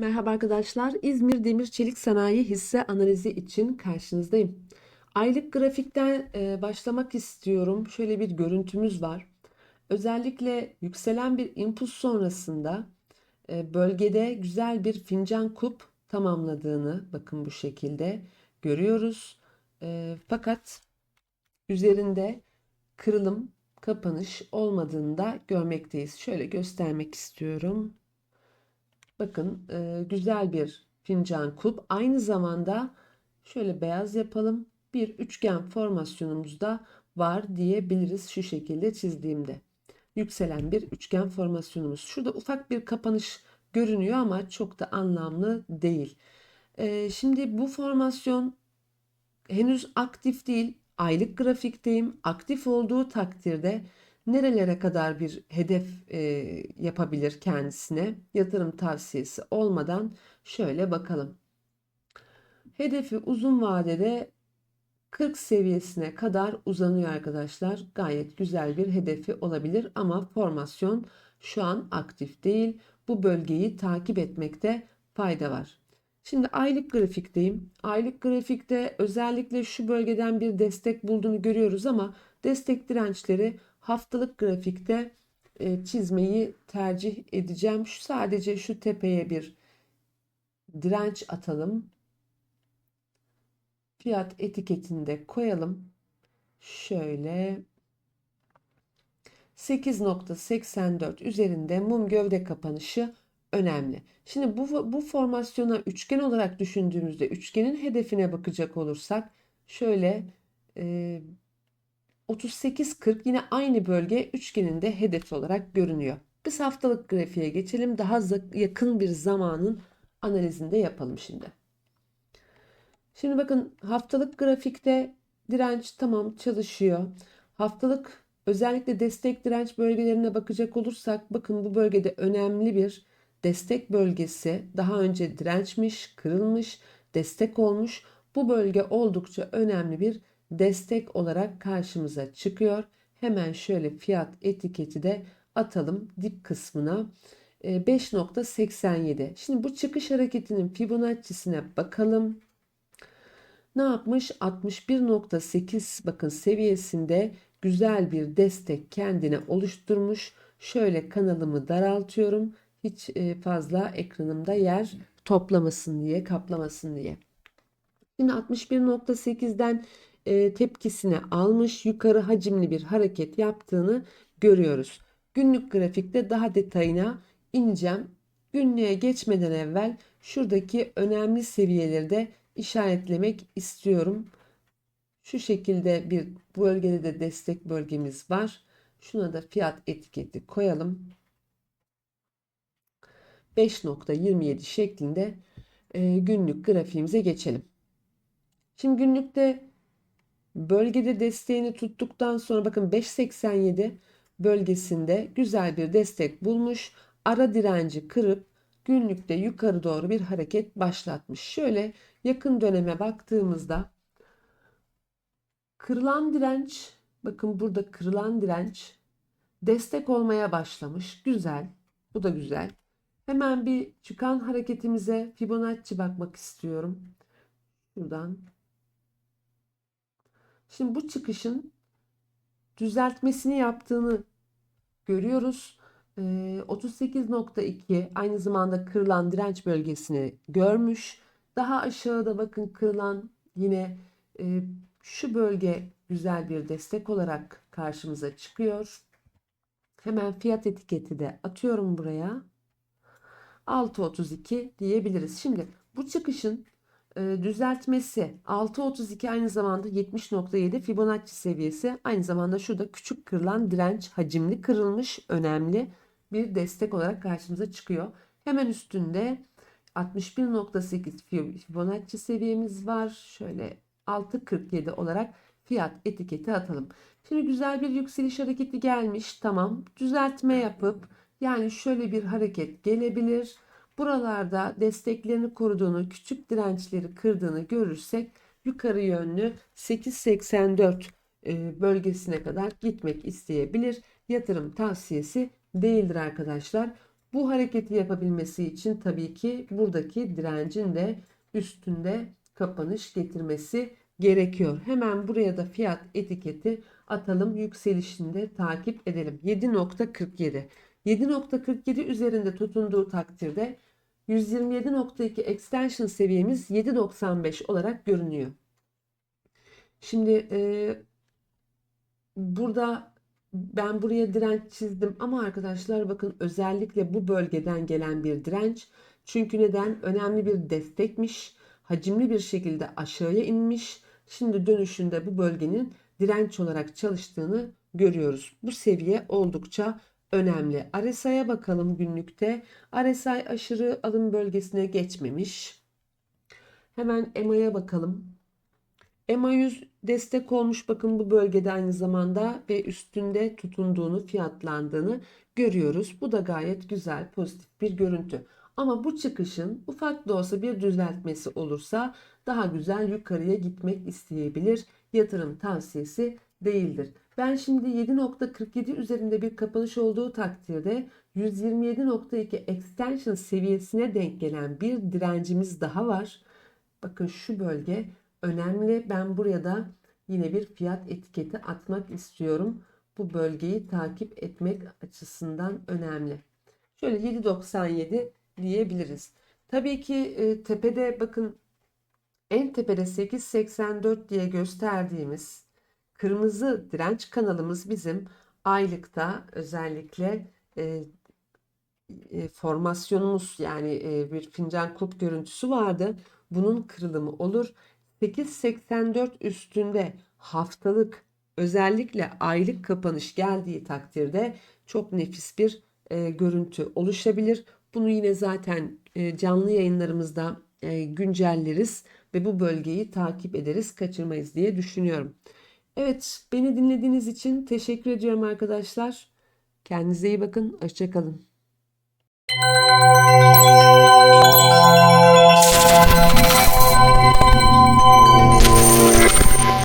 Merhaba arkadaşlar. İzmir Demir Çelik Sanayi hisse analizi için karşınızdayım. Aylık grafikten e, başlamak istiyorum. Şöyle bir görüntümüz var. Özellikle yükselen bir impuls sonrasında e, bölgede güzel bir fincan kup tamamladığını bakın bu şekilde görüyoruz. E, fakat üzerinde kırılım, kapanış olmadığını da görmekteyiz. Şöyle göstermek istiyorum. Bakın e, güzel bir fincan kulp. Aynı zamanda şöyle beyaz yapalım. Bir üçgen formasyonumuzda var diyebiliriz şu şekilde çizdiğimde. Yükselen bir üçgen formasyonumuz. Şurada ufak bir kapanış görünüyor ama çok da anlamlı değil. E, şimdi bu formasyon henüz aktif değil. Aylık grafikteyim. Aktif olduğu takdirde nerelere kadar bir hedef e, yapabilir kendisine yatırım tavsiyesi olmadan şöyle bakalım. Hedefi uzun vadede 40 seviyesine kadar uzanıyor arkadaşlar. Gayet güzel bir hedefi olabilir ama formasyon şu an aktif değil. Bu bölgeyi takip etmekte fayda var. Şimdi aylık grafikteyim. Aylık grafikte özellikle şu bölgeden bir destek bulduğunu görüyoruz ama destek dirençleri haftalık grafikte e, çizmeyi tercih edeceğim. Şu sadece şu tepeye bir direnç atalım. Fiyat etiketini de koyalım. Şöyle 8.84 üzerinde mum gövde kapanışı önemli. Şimdi bu, bu formasyona üçgen olarak düşündüğümüzde üçgenin hedefine bakacak olursak şöyle e, 38-40 yine aynı bölge üçgeninde hedef olarak görünüyor. Biz haftalık grafiğe geçelim. Daha yakın bir zamanın analizinde yapalım şimdi. Şimdi bakın haftalık grafikte direnç tamam çalışıyor. Haftalık özellikle destek direnç bölgelerine bakacak olursak bakın bu bölgede önemli bir destek bölgesi daha önce dirençmiş, kırılmış, destek olmuş. Bu bölge oldukça önemli bir destek olarak karşımıza çıkıyor. Hemen şöyle fiyat etiketi de atalım dip kısmına. 5.87. Ee, Şimdi bu çıkış hareketinin Fibonacci'sine bakalım. Ne yapmış? 61.8 bakın seviyesinde güzel bir destek kendine oluşturmuş. Şöyle kanalımı daraltıyorum. Hiç e, fazla ekranımda yer toplamasın diye, kaplamasın diye. Şimdi 61.8'den e, tepkisini almış yukarı hacimli bir hareket yaptığını görüyoruz. Günlük grafikte daha detayına ineceğim. Günlüğe geçmeden evvel şuradaki önemli seviyeleri de işaretlemek istiyorum. Şu şekilde bir bölgede de destek bölgemiz var. Şuna da fiyat etiketi koyalım. 5.27 şeklinde e, günlük grafiğimize geçelim. Şimdi günlükte Bölgede desteğini tuttuktan sonra bakın 5.87 bölgesinde güzel bir destek bulmuş. Ara direnci kırıp günlükte yukarı doğru bir hareket başlatmış. Şöyle yakın döneme baktığımızda kırılan direnç bakın burada kırılan direnç destek olmaya başlamış. Güzel. Bu da güzel. Hemen bir çıkan hareketimize Fibonacci bakmak istiyorum. Şuradan Şimdi bu çıkışın düzeltmesini yaptığını görüyoruz. 38.2 ee, aynı zamanda kırılan direnç bölgesini görmüş. Daha aşağıda bakın kırılan yine e, şu bölge güzel bir destek olarak karşımıza çıkıyor. Hemen fiyat etiketi de atıyorum buraya. 6.32 diyebiliriz. Şimdi bu çıkışın düzeltmesi 6.32 aynı zamanda 70.7 Fibonacci seviyesi aynı zamanda şurada küçük kırılan direnç hacimli kırılmış önemli bir destek olarak karşımıza çıkıyor. Hemen üstünde 61.8 Fibonacci seviyemiz var. Şöyle 6.47 olarak fiyat etiketi atalım. Şimdi güzel bir yükseliş hareketi gelmiş. Tamam. Düzeltme yapıp yani şöyle bir hareket gelebilir. Buralarda desteklerini koruduğunu, küçük dirençleri kırdığını görürsek yukarı yönlü 8.84 e, bölgesine kadar gitmek isteyebilir. Yatırım tavsiyesi değildir arkadaşlar. Bu hareketi yapabilmesi için tabii ki buradaki direncin de üstünde kapanış getirmesi gerekiyor. Hemen buraya da fiyat etiketi atalım. Yükselişini de takip edelim. 7.47. 7.47 üzerinde tutunduğu takdirde 127.2 extension seviyemiz 7.95 olarak görünüyor. Şimdi e, burada ben buraya direnç çizdim ama arkadaşlar bakın özellikle bu bölgeden gelen bir direnç. Çünkü neden? Önemli bir destekmiş. Hacimli bir şekilde aşağıya inmiş. Şimdi dönüşünde bu bölgenin direnç olarak çalıştığını görüyoruz. Bu seviye oldukça önemli. RSI'ye bakalım günlükte. RSI aşırı alım bölgesine geçmemiş. Hemen EMA'ya bakalım. EMA 100 destek olmuş bakın bu bölgede aynı zamanda ve üstünde tutunduğunu fiyatlandığını görüyoruz. Bu da gayet güzel pozitif bir görüntü. Ama bu çıkışın ufak da olsa bir düzeltmesi olursa daha güzel yukarıya gitmek isteyebilir. Yatırım tavsiyesi değildir. Ben şimdi 7.47 üzerinde bir kapanış olduğu takdirde 127.2 extension seviyesine denk gelen bir direncimiz daha var. Bakın şu bölge önemli. Ben buraya da yine bir fiyat etiketi atmak istiyorum. Bu bölgeyi takip etmek açısından önemli. Şöyle 7.97 diyebiliriz. Tabii ki e, tepede bakın en tepede 8.84 diye gösterdiğimiz kırmızı direnç kanalımız bizim aylıkta özellikle e, e, formasyonumuz yani e, bir fincan kulp görüntüsü vardı. Bunun kırılımı olur. 8.84 üstünde haftalık özellikle aylık kapanış geldiği takdirde çok nefis bir e, görüntü oluşabilir. Bunu yine zaten e, canlı yayınlarımızda e, güncelleriz ve bu bölgeyi takip ederiz, kaçırmayız diye düşünüyorum. Evet, beni dinlediğiniz için teşekkür ediyorum arkadaşlar. Kendinize iyi bakın, hoşçakalın.